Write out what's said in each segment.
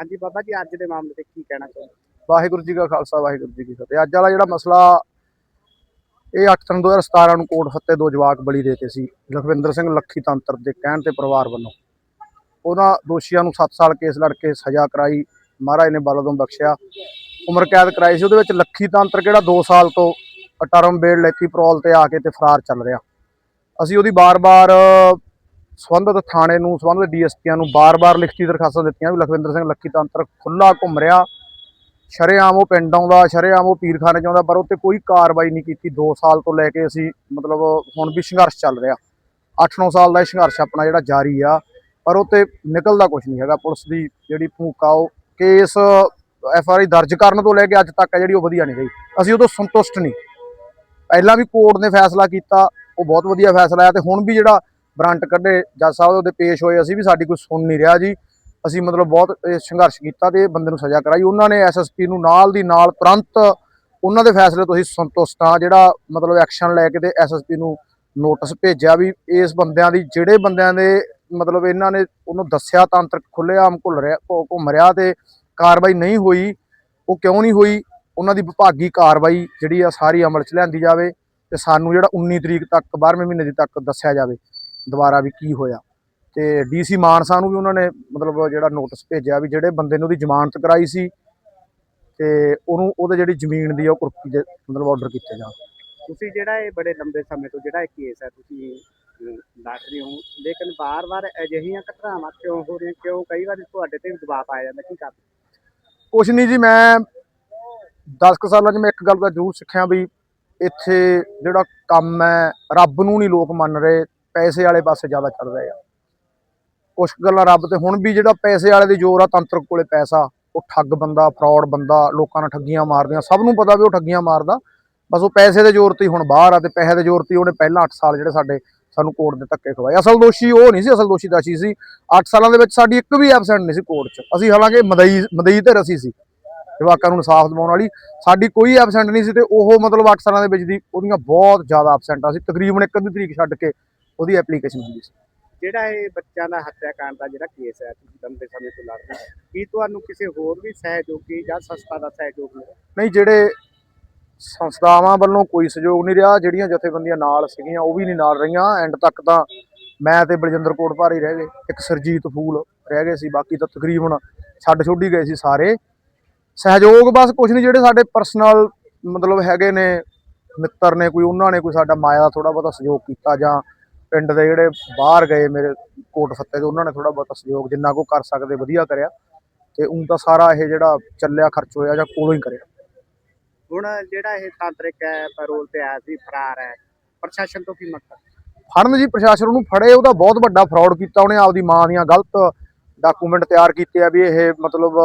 ਹਾਂਜੀ ਬਾਬਾ ਜੀ, ਅੱਜ ਦੇ ਮਾਮਲੇ ਤੇ ਕੀ ਕਹਿਣਾ ਚਾਹੁੰਦੇ ਵਾਹਿਗੁਰੂ ਜੀ ਕਾ ਖਾਲਸਾ, ਵਾਹਿਗੁਰੂ ਜੀ ਕੀ ਫਤਿਹ। ਅੱਜ ਵਾਲਾ ਜਿਹੜਾ ਮਸਲਾ, ਇਹ 8 ਤਨ 2017 ਨੂੰ ਕੋਟ ਫੱਤੇ ਦੋ ਜਵਾਕ ਬਲੀ ਦੇਤੇ ਸੀ, ਲਖਵਿੰਦਰ ਸਿੰਘ ਲੱਖੀ ਤੰਤਰ ਦੇ ਕਹਿਣ ਤੇ ਪਰਿਵਾਰ ਵੱਲੋਂ। ਉਹਨਾਂ ਦੋਸ਼ੀਆਂ ਨੂੰ 7 ਸਾਲ ਕੇਸ ਲੜ ਕੇ ਸਜ਼ਾ ਕਰਾਈ, ਮਹਾਰਾਜ ਨੇ ਬਲਦੋਂ ਬਖਸ਼ਿਆ। ਉਮਰ ਕੈਦ ਕਰਾਈ ਸੀ, ਉਹਦੇ ਵਿੱਚ ਲੱਖੀ ਤੰਤਰ ਕਿਹੜਾ 2 ਸਾਲ ਤੋਂ ਟਰਮ ਬੇੜ ਲੈਤੀ, ਪ੍ਰੋਲ ਤੇ ਆ ਕੇ ਤੇ ਫਰਾਰ ਚੱਲ ਰਿਹਾ। ਅਸੀਂ ਉਹਦੀ ਬਾਰ-ਬਾਰ ਸੰਬੰਧਿਤ ਥਾਣੇ ਨੂੰ, ਸੰਬੰਧਿਤ ਡੀਐਸਪੀਆਂ ਨੂੰ ਬਾਰ-ਬਾਰ ਲਿਖਤੀ ਦਰਖਾਸਤਾਂ ਦਿੱਤੀਆਂ ਵੀ ਲਖਵਿੰਦਰ ਸਿੰਘ ਲੱਖੀ ਤੰਤਰ ਖੁੱਲਾ ਘੁੰਮ ਰਿਹਾ। ਸ਼ਰੇਆਮ ਉਹ ਪਿੰਡ ਆਉਂਦਾ ਸ਼ਰੇਆਮ ਉਹ ਪੀਰਖਾਨੇ 'ਚ ਆਉਂਦਾ ਪਰ ਉੱਤੇ ਕੋਈ ਕਾਰਵਾਈ ਨਹੀਂ ਕੀਤੀ। 2 ਸਾਲ ਤੋਂ ਲੈ ਕੇ ਅਸੀਂ ਮਤਲਬ ਹੁਣ ਵੀ ਸੰਘਰਸ਼ ਚੱਲ ਰਿਹਾ। 8-9 ਸਾਲ ਦਾ ਸੰਘਰਸ਼ ਆਪਣਾ ਜਿਹੜਾ ਜਾਰੀ ਆ, ਪਰ ਉੱਤੇ ਨਿਕਲਦਾ ਕੁਝ ਨਹੀਂ ਹੈਗਾ। ਪੁਲਿਸ ਦੀ ਜਿਹੜੀ ਭੂਕਾ ਉਹ ਕੇਸ ਐਫ ਆਰ ਆਈ ਦਰਜ ਕਰਨ ਤੋਂ ਲੈ ਕੇ ਅੱਜ ਤੱਕ ਆ ਜਿਹੜੀ ਉਹ ਵਧੀਆ ਨਹੀਂ ਰਹੀ। ਅਸੀਂ ਉਦੋਂ ਸੰਤੁਸ਼ਟ ਨਹੀਂ। ਪਹਿਲਾਂ ਵੀ ਕੋਰਟ ਨੇ ਫੈਸਲਾ ਕੀਤਾ, ਉਹ ਬਹੁਤ ਵਧੀਆ ਫੈਸਲਾ ਆ ਤੇ ਹੁਣ ਵੀ ਜਿਹੜਾ ਵਾਰੰਟ ਕੱਢੇ, ਜੱਜ ਸਾਹਿਬ ਉਹਦੇ ਪੇਸ਼ ਹੋਏ, ਅਸੀਂ ਵੀ ਸਾਡੀ ਕੋਈ ਸੁਣ ਨਹੀਂ ਰਿਹਾ ਜੀ। ਅਸੀਂ ਮਤਲਬ ਬਹੁਤ ਸੰਘਰਸ਼ ਕੀਤਾ ਤੇ ਬੰਦੇ ਨੂੰ ਸਜ਼ਾ ਕਰਾਈ। ਉਹਨਾਂ ਨੇ ਐਸਐਸਪੀ ਨੂੰ ਨਾਲ ਦੀ ਨਾਲ ਤੁਰੰਤ ਉਹਨਾਂ ਦੇ ਫੈਸਲੇ ਤੋਂ ਅਸੀਂ ਸੰਤੁਸ਼ਟ ਹਾਂ, ਜਿਹੜਾ ਮਤਲਬ ਐਕਸ਼ਨ ਲੈ ਕੇ ਤੇ ਐਸਐਸਪੀ ਨੂੰ ਨੋਟਿਸ ਭੇਜਿਆ ਵੀ ਇਸ ਬੰਦਿਆਂ ਦੀ, ਜਿਹੜੇ ਬੰਦਿਆਂ ਦੇ ਮਤਲਬ ਇਹਨਾਂ ਨੇ ਉਹਨੂੰ ਦੱਸਿਆ, ਤਾਂਤਰਿਕ ਖੁੱਲ੍ਹੇਆਮ ਘੁੱਲ ਰਿਹਾ ਘੁੰਮ ਰਿਹਾ ਤੇ ਕਾਰਵਾਈ ਨਹੀਂ ਹੋਈ, ਉਹ ਕਿਉਂ ਨਹੀਂ ਹੋਈ? ਉਹਨਾਂ ਦੀ ਵਿਭਾਗੀ ਕਾਰਵਾਈ ਜਿਹੜੀ ਆ ਸਾਰੀ ਅਮਲ 'ਚ ਲਿਆਂਦੀ ਜਾਵੇ ਤੇ ਸਾਨੂੰ ਜਿਹੜਾ 19 ਤਰੀਕ ਤੱਕ 12ਵੇਂ ਮਹੀਨੇ ਦੀ ਤੱਕ ਦੱਸਿਆ ਜਾਵੇ। ਦੁਬਾਰਾ ਵੀ ਕੀ ਹੋਇਆ। ਤੇ ਡੀਸੀ ਮਾਨਸਾ ਨੂੰ ਵੀ ਉਹਨਾਂ ਨੇ ਮਤਲਬ ਜਿਹੜਾ ਨੋਟਿਸ ਭੇਜਿਆ ਵੀ ਜਿਹੜੇ ਬੰਦੇ ਨੇ ਉਹਦੀ ਜ਼ਮਾਨਤ ਕਰਾਈ ਸੀ ਤੇ ਉਹਨੂੰ ਉਹਦੇ ਜਿਹੜੀ ਜ਼ਮੀਨ ਦੀ ਉਹ ਕੁਰਕੀ ਦੇ ਮਤਲਬ ਆਰਡਰ ਕੀਤੇ ਜਾਣ। ਤੁਸੀਂ ਜਿਹੜਾ ਇਹ ਬੜੇ ਲੰਬੇ ਸਮੇਂ ਤੋਂ ਜਿਹੜਾ ਇਹ ਕੇਸ ਹੈ ਤੁਸੀਂ ਲੜ ਰਹੇ ਹੋ। ਲੇਕਿਨ ਬਾਰ-ਬਾਰ ਅਜਿਹੀਆਂ ਘਟਨਾਵਾਂ ਕਿਉਂ ਹੋ ਰਹੀਆਂ ਕਿਉਂ ਕਈ ਵਾਰ ਤੁਹਾਡੇ ਤੇ ਵੀ ਦਬਾਅ ਪਾਇਆ ਜਾਂਦਾ ਕੀ ਕਰ ਕੁਛ ਨਹੀਂ ਜੀ ਮੈਂ 10 ਕੁ ਸਾਲਾਂ 'ਚ ਮੈਂ ਇੱਕ ਗੱਲ ਤਾਂ ਜ਼ਰੂਰ ਸਿੱਖਿਆ ਵੀ ਇੱਥੇ ਜਿਹੜਾ ਕੰਮ ਹੈ ਰੱਬ ਨੂੰ ਨਹੀਂ ਲੋਕ ਮੰਨ ਰਹੇ। ਪੈਸੇ ਵਾਲੇ ਪਾਸੇ ਜ਼ਿਆਦਾ ਚੱਲ ਰਹੇ ਆ। ਕੁਛ ਗੱਲਾਂ ਰੱਬ ਤੇ, ਹੁਣ ਵੀ ਜਿਹੜਾ ਪੈਸੇ ਵਾਲੇ ਦੀ ਜ਼ੋਰ ਆ, ਤੰਤਰ ਕੋਲੇ ਪੈਸਾ, ਉਹ ਠੱਗ ਬੰਦਾ ਫਰਾਡ ਬੰਦਾ, ਲੋਕਾਂ ਨਾਲ ਠੱਗੀਆਂ ਮਾਰਦੀਆਂ ਸਭ ਨੂੰ ਪਤਾ ਵੀ ਉਹ ਠੱਗੀਆਂ ਮਾਰਦਾ। ਬਸ ਉਹ ਪੈਸੇ ਦੇ ਜ਼ੋਰ ਤੇ ਹੁਣ ਬਾਹਰ ਆ ਤੇ ਪੈਸੇ ਦੇ ਜ਼ੋਰ ਤੇ ਉਹਨੇ ਪਹਿਲਾਂ 8 ਸਾਲ ਜਿਹੜੇ ਸਾਡੇ, ਸਾਨੂੰ ਕੋਰਟ ਦੇ ਧੱਕੇ ਖਵਾਏ। ਅਸਲ ਦੋਸ਼ੀ ਉਹ ਨਹੀਂ ਸੀ, ਅਸਲ ਦੋਸ਼ੀ ਦਾਸ਼ੀ ਸੀ। 8 ਸਾਲਾਂ ਦੇ ਵਿੱਚ ਸਾਡੀ ਇੱਕ ਵੀ ਐਬਸੈਂਟ ਨਹੀਂ ਸੀ ਕੋਰਟ 'ਚ। ਅਸੀਂ ਹਾਲਾਂਕਿ ਮਦਈ ਮਦਈ ਤੇ ਰਸੀ ਸੀ, ਜਵਾਕਾਂ ਨੂੰ ਇਨਸਾਫ ਦਿਵਾਉਣ ਵਾਲੀ। ਸਾਡੀ ਕੋਈ ਐਬਸੈਂਟ ਨਹੀਂ ਸੀ ਤੇ ਉਹ ਮਤਲਬ 8 ਸਾਲਾਂ ਦੇ ਵਿੱਚ ਦੀ ਉਹਦੀਆਂ ਬਹੁਤ ਜ਼ਿਆਦਾ ਐਬਸੈਂਟਾਂ ਸੀ ਤਕਰੀਬਨ ਇੱਕ ਅੱਧੀ ਤਰੀਕ ਛੱਡ ਕੇ ਉਹਦੀ ਐਪਲੀਕੇਸ਼ਨ ਹੁੰਦੀ ਸੀ। ਜਿਹੜਾ ਇਹ ਬੱਚਿਆਂ ਦਾ ਹੱਤਿਆਕਾਂਡ ਦਾ ਜਿਹੜਾ ਕੇਸ ਹੈ ਤੁਸੀਂ ਲੰਬੇ ਸਮੇਂ ਤੋਂ ਲੜ ਰਹੇ ਹੋ ਕੀ ਤੁਹਾਨੂੰ ਕਿਸੇ ਹੋਰ ਵੀ ਸਹਿਯੋਗੀ ਜਾਂ ਸੰਸਥਾ ਦਾ ਸਹਿਯੋਗ ਮਿਲਿਆ? ਨਹੀਂ ਜਿਹੜੇ ਸੰਸਥਾਵਾਂ ਵੱਲੋਂ ਕੋਈ ਸਹਿਯੋਗ ਨਹੀਂ ਰਿਹਾ ਜਿਹੜੀਆਂ ਜਥੇਬੰਦੀਆਂ ਨਾਲ ਸੀਗੀਆਂ ਉਹ ਵੀ ਨਹੀਂ ਨਾਲ ਰਹੀਆਂ। ਐਂਡ ਤੱਕ ਤਾਂ ਮੈਂ ਤੇ ਬਲਜਿੰਦਰ ਕੋਟ ਭਾਰੀ ਰਹਿ ਗਏ ਇੱਕ ਸਰਜੀਤ ਫੂਲ ਰਹਿ ਗਏ ਸੀ ਬਾਕੀ ਤਾਂ ਤਕਰੀਬਨ ਛੱਡ ਛੋਡੀ ਗਏ ਸੀ ਸਾਰੇ। ਸਹਿਯੋਗ ਬਸ ਕੁਝ ਨਹੀਂ ਜਿਹੜੇ ਸਾਡੇ ਪਰਸਨਲ ਮਤਲਬ ਹੈਗੇ ਨੇ ਮਿੱਤਰ ਨੇ ਕੋਈ ਉਹਨਾਂ ਨੇ ਕੋਈ ਸਾਡਾ ਮਾਇਆ ਦਾ ਥੋੜਾ ਬਹੁਤਾ ਸਹਿਯੋਗ ਕੀਤਾ ਜਾਂ ਪਿੰਡ ਦੇ ਜਿਹੜੇ ਬਾਹਰ ਗਏ ਮੇਰੇ ਕੋਟ ਫੱਤੇ ਦੇ ਉਹਨਾਂ ਨੇ ਥੋੜਾ ਬਹੁਤਾ ਸਹਿਯੋਗ ਜਿੰਨਾ ਕੋ ਕਰ ਸਕਦੇ ਵਧੀਆ ਕਰਿਆ। ਤੇ ਉਂ ਤਾਂ ਸਾਰਾ ਇਹ ਜਿਹੜਾ ਚੱਲਿਆ ਖਰਚ ਹੋਇਆ ਜਾਂ ਕੋਲੋਂ ਹੀ ਕਰਿਆ। ਹੁਣ ਜਿਹੜਾ ਇਹ ਤਾਂਤਰਿਕ ਹੈ ਪੈਰੋਲ ਤੇ ਆਇਆ ਸੀ ਫਰਾਰ ਹੈ। ਪ੍ਰਸ਼ਾਸਨ ਤੋਂ ਕੀ ਮੰਗ ਫੜਨ ਜੀ ਪ੍ਰਸ਼ਾਸਨ ਉਹਨੂੰ ਫੜੇ ਉਹਦਾ ਬਹੁਤ ਵੱਡਾ ਫਰਾਡ ਕੀਤਾ ਉਹਨੇ ਆਪਦੀ ਮਾਂ ਦੀਆਂ ਗਲਤ ਡਾਕੂਮੈਂਟ ਤਿਆਰ ਕੀਤੇ ਆ ਵੀ ਇਹ ਮਤਲਬ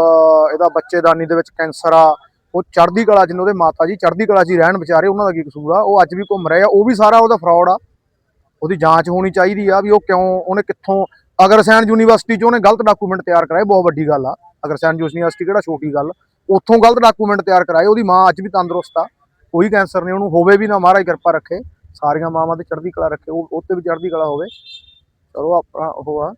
ਇਹਦਾ ਬੱਚੇਦਾਨੀ ਦੇ ਵਿੱਚ ਕੈਂਸਰ ਆ। ਉਹ ਚੜ੍ਹਦੀ ਕਲਾ ਜਿਹਨੂੰ ਉਹਦੇ ਮਾਤਾ ਜੀ ਚੜ੍ਹਦੀ ਕਲਾ 'ਚ ਹੀ ਰਹਿਣ ਵਿਚਾਰੇ ਉਹਨਾਂ ਦਾ ਕੀ ਕਸੂਰ ਆ? ਉਹ ਅੱਜ ਵੀ ਘੁੰਮ ਰਹੇ ਆ ਉਹ ਵੀ ਸਾਰਾ ਉਹਦਾ ਫਰਾਡ ਆ। ਉਹਦੀ ਜਾਂਚ ਹੋਣੀ ਚਾਹੀਦੀ ਆ ਵੀ ਉਹ ਕਿਉਂ, ਉਹਨੇ ਕਿੱਥੋਂ, ਅਗਰਸੈਨ ਯੂਨੀਵਰਸਿਟੀ 'ਚ ਉਹਨੇ ਗਲਤ ਡਾਕੂਮੈਂਟ ਤਿਆਰ ਕਰਾਏ, ਬਹੁਤ ਵੱਡੀ ਗੱਲ ਆ। ਅਗਰਸੈਨ ਯੂਨੀਵਰਸਿਟੀ ਕਿਹੜਾ ਛੋਟੀ ਗੱਲ? ਉੱਥੋਂ ਗਲਤ ਡਾਕੂਮੈਂਟ ਤਿਆਰ ਕਰਾਏ, ਉਹਦੀ ਮਾਂ ਅੱਜ ਵੀ ਤੰਦਰੁਸਤ ਆ। ਕੋਈ ਕੈਂਸਰ ਨਹੀਂ, ਉਹਨੂੰ ਹੋਵੇ ਵੀ ਨਾ, ਮਹਾਰਾਜ ਕਿਰਪਾ ਰੱਖੇ। ਸਾਰੀਆਂ ਮਾਵਾਂ ਤੇ ਚੜ੍ਹਦੀ ਕਲਾ ਰੱਖੇ, ਉਹ ਉਹ ਤੇ ਵੀ ਚੜ੍ਹਦੀ ਕਲਾ ਹੋਵੇ। ਚਲੋ ਆਪਣਾ ਉਹ ਆ।